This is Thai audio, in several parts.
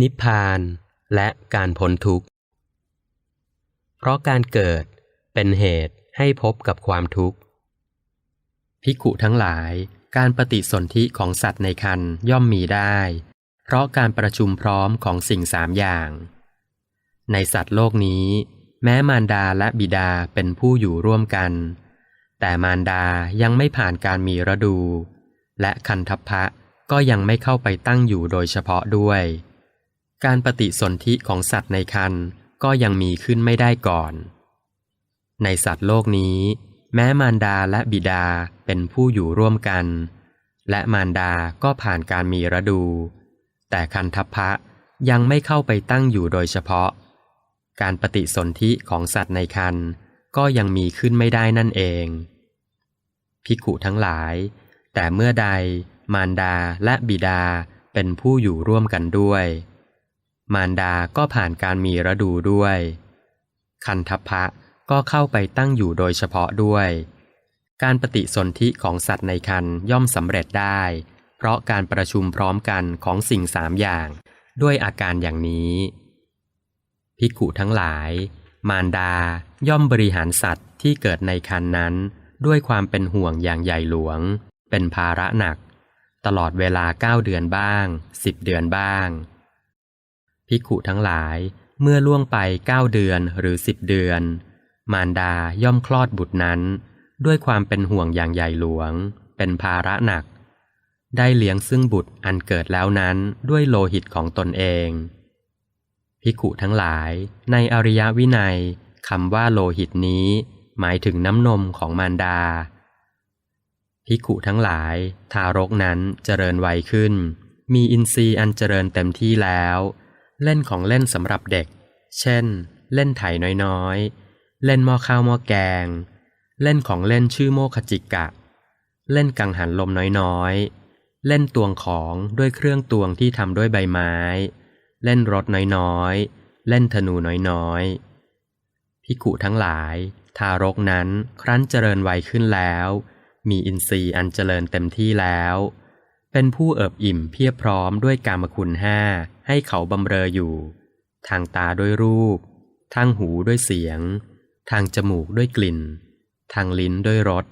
นิพพานและการพ้นทุกข์ เพราะการเกิดเป็นเหตุให้พบกับความทุกข์ภิกุทั้งหลายการปฏิสนธิของสัตว์ในคันย่อมมีได้ เพราะการประชุมพร้อมของสิ่งสามอย่าง ในสัตว์โลกนี้ แม้มารดาและบิดาเป็นผู้อยู่ร่วมกัน แต่มารดายังไม่ผ่านการมีระดู และคันทัพพะก็ยังไม่เข้าไปตั้งอยู่โดยเฉพาะด้วย การปฏิสนธิของสัตว์ในคันก็ยังมีขึ้นไม่ได้ก่อน ในสัตว์โลกนี้ แม้มารดาและบิดาเป็นผู้อยู่ร่วมกัน และมารดาก็ผ่านการมีระดู แต่คันทัพพะยังไม่เข้าไปตั้งอยู่โดยเฉพาะ การปฏิสนธิของสัตว์ในคันก็ยังมีขึ้นไม่ได้นั่นเองภิกุทั้งหลาย แต่เมื่อใด มารดาและบิดาเป็นผู้อยู่ร่วมกันด้วย มารดาก็ผ่านการมีระดูด้วย คันทพะก็เข้าไปตั้งอยู่โดยเฉพาะด้วย การปฏิสนธิของสัตว์ในคันย่อมสำเร็จได้ เพราะการประชุมพร้อมกันของสิ่งสามอย่าง ด้วยอาการอย่างนี้ภิกุทั้งหลาย มารดาย่อมบริหารสัตว์ที่เกิดในคันนั้น ด้วยความเป็นห่วงอย่างใหญ่หลวง เป็นภาระหนัก ตลอดเวลาเก้าเดือนบ้างสิบเดือนบ้าง ภิกขุทั้งหลายเมื่อล่วงไปเก้าเดือนหรือสิบเดือน มารดาย่อมคลอดบุตรนั้น ด้วยความเป็นห่วงอย่างใหญ่หลวง เป็นภาระหนัก ได้เลี้ยงซึ่งบุตรอันเกิดแล้วนั้นด้วยโลหิตของตนเองภิกขุทั้งหลาย ในอริยวินัยคำว่าโลหิตนี้ หมายถึงน้ำนมของมารดาภิกขุทั้งหลาย ทารกนั้นเจริญวัยขึ้น มีอินทรีย์อันเจริญเต็มที่แล้ว เล่นของเล่นสำหรับเด็ก เช่น เล่นไถน้อยๆ เล่นหม้อข้าวหม้อแกง เล่นของเล่นชื่อโมคจิกะ เล่นกังหันลมน้อยๆ เล่นตวงของด้วยเครื่องตวงที่ทำด้วยใบไม้ เล่นรถน้อยๆ เล่นธนูน้อยๆภิกุทั้งหลาย ทารกนั้นครั้นเจริญวัยขึ้นแล้ว มีอินทรีย์อันเจริญเต็มที่แล้ว เป็นผู้เอิบอิ่มเพียบพร้อมด้วยกามคุณห้าให้เขาบำเรออยู่ ทางตาด้วยรูป ทางหูด้วยเสียง ทางจมูกด้วยกลิ่น ทางลิ้นด้วยรส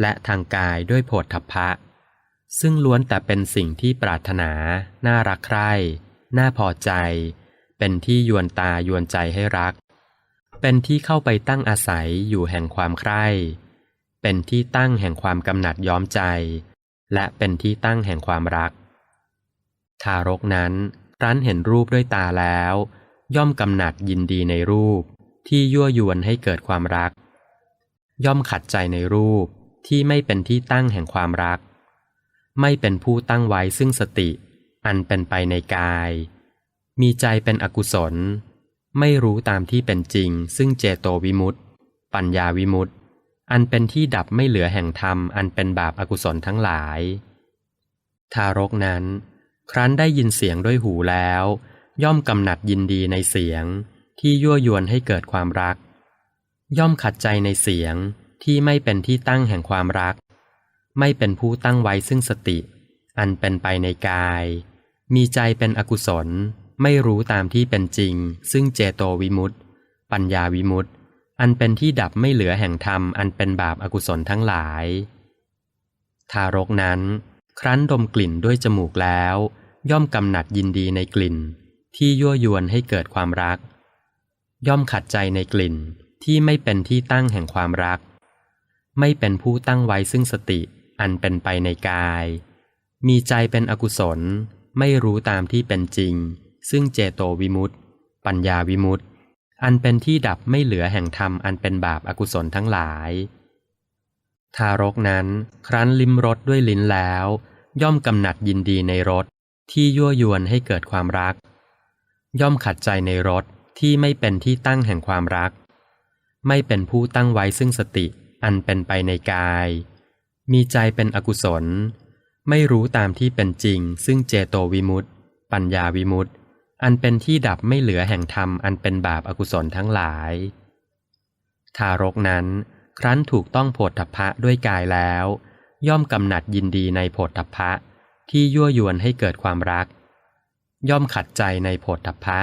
และทางกายด้วยโผฏฐัพพะ ซึ่งล้วนแต่เป็นสิ่งที่ปรารถนา น่ารักใคร่ น่าพอใจ เป็นที่ยวนตายวนใจให้รัก เป็นที่เข้าไปตั้งอาศัยอยู่แห่งความใคร่ เป็นที่ตั้งแห่งความกำหนัดย้อมใจ และเป็นที่ตั้งแห่งความรัก ทารกนั้นรั้นเห็นรูปด้วยตาแล้ว ย่อมกำหนัดยินดีในรูป ที่ยั่วยวนให้เกิดความรัก ย่อมขัดใจในรูปที่ไม่เป็นที่ตั้งแห่งความรัก ไม่เป็นผู้ตั้งไว้ซึ่งสติ อันเป็นไปในกาย มีใจเป็นอกุศล ไม่รู้ตามที่เป็นจริง ซึ่งเจโตวิมุตติปัญญาวิมุตติ อันเป็นที่ดับไม่เหลือแห่งธรรม อันเป็นบาปอากุศลทั้งหลาย ทารกนั้น ครั้นได้ยินเสียงด้วยหูแล้ว ย่อมกำหนัดยินดีในเสียง ที่ยั่วยวนให้เกิดความรัก ย่อมขัดใจในเสียงที่ไม่เป็นที่ตั้งแห่งความรัก ไม่เป็นผู้ตั้งไว้ซึ่งสติ อันเป็นไปในกาย มีใจเป็นอกุศล ไม่รู้ตามที่เป็นจริง ซึ่งเจโตวิมุตติปัญญาวิมุตติ อันเป็นที่ดับไม่เหลือแห่งธรรมอันเป็นบาปอากุศลทั้งหลาย ทารกนั้น ครั้นดมกลิ่นด้วยจมูกแล้ว ย่อมกำหนัดยินดีในกลิ่น ที่ยั่วยวนให้เกิดความรัก ย่อมขัดใจในกลิ่นที่ไม่เป็นที่ตั้งแห่งความรัก ไม่เป็นผู้ตั้งไว้ซึ่งสติอันเป็นไปในกาย มีใจเป็นอกุศล ไม่รู้ตามที่เป็นจริง ซึ่งเจโตวิมุตติปัญญาวิมุตติ อันเป็นที่ดับไม่เหลือแห่งธรรมอันเป็นบาปอากุศลทั้งหลาย ทารกนั้นครั้นลิ้มรสด้วยลิ้นแล้ว ย่อมกำหนัดยินดีในรสที่ยั่วยวนให้เกิดความรัก ย่อมขัดใจในรสที่ไม่เป็นที่ตั้งแห่งความรัก ไม่เป็นผู้ตั้งไว้ซึ่งสติอันเป็นไปในกาย มีใจเป็นอกุศล ไม่รู้ตามที่เป็นจริง ซึ่งเจโตวิมุตติปัญญาวิมุตติ อันเป็นที่ดับไม่เหลือแห่งธรรมอันเป็นบาปอากุศลทั้งหลาย ทารกนั้น ครั้นถูกต้องโผฏฐพะด้วยกายแล้ว ย่อมกำหนัดยินดีในโผฏฐพะที่ยั่วยวนให้เกิดความรัก ย่อมขัดใจในโผฏฐพพะ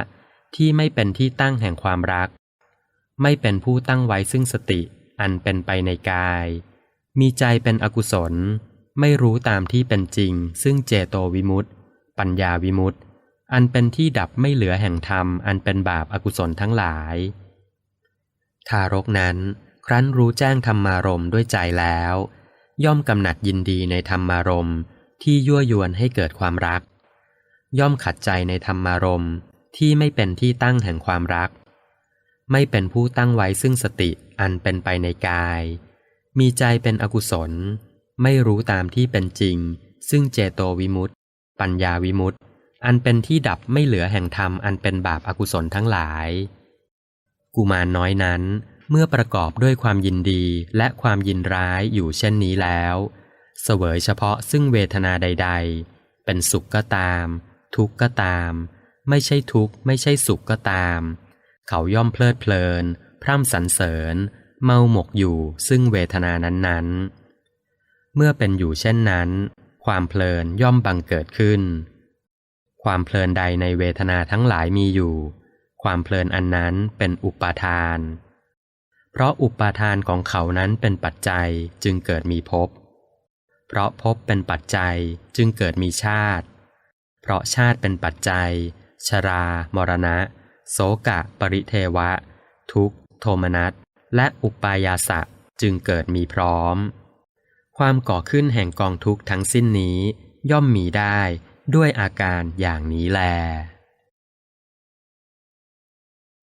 ที่ไม่เป็นที่ตั้งแห่งความรัก ไม่เป็นผู้ตั้งไว้ซึ่งสติอันเป็นไปในกาย มีใจเป็นอกุศล ไม่รู้ตามที่เป็นจริง ซึ่งเจโตวิมุตติปัญญาวิมุตติ อันเป็นที่ดับไม่เหลือแห่งธรรม อันเป็นบาปอากุศลทั้งหลาย ทารกนั้นครั้นรู้แจ้งธรรมารมณ์ด้วยใจแล้ว ย่อมกำหนัดยินดีในธรรมารมณ์ที่ยั่วยวนให้เกิดความรัก ย่อมขัดใจในธรรมารมณ์ที่ไม่เป็นที่ตั้งแห่งความรัก ไม่เป็นผู้ตั้งไว้ซึ่งสติอันเป็นไปในกาย มีใจเป็นอกุศล ไม่รู้ตามที่เป็นจริง ซึ่งเจโตวิมุตติปัญญาวิมุตติ อันเป็นที่ดับไม่เหลือแห่งธรรมอันเป็นบาปอากุศลทั้งหลาย กุมารน้อยนั้นเมื่อประกอบด้วยความยินดีและความยินร้ายอยู่เช่นนี้แล้ว เสวยเฉพาะซึ่งเวทนาใด ๆ เป็นสุขก็ตาม ทุกข์ก็ตาม ไม่ใช่ทุกข์ไม่ใช่สุขก็ตาม เขาย่อมเพลิดเพลิน พร่ำสรรเสริญ เมาหมกอยู่ซึ่งเวทนานั้นๆ เมื่อเป็นอยู่เช่นนั้น ความเพลินย่อมบังเกิดขึ้น ความเพลินใดในเวทนาทั้งหลายมีอยู่ ความเพลินอันนั้นเป็นอุปาทาน เพราะอุปาทานของเขานั้นเป็นปัจจัยจึงเกิดมีภพ เพราะภพเป็นปัจจัยจึงเกิดมีชาติ เพราะชาติเป็นปัจจัย ชรา มรณะ โสกะ ปริเทวะ ทุกขโทมนัส และอุปายาสะจึงเกิดมีพร้อม ความก่อขึ้นแห่งกองทุกข์ทั้งสิ้นนี้ย่อมมีได้ ด้วยอาการอย่างนี้แล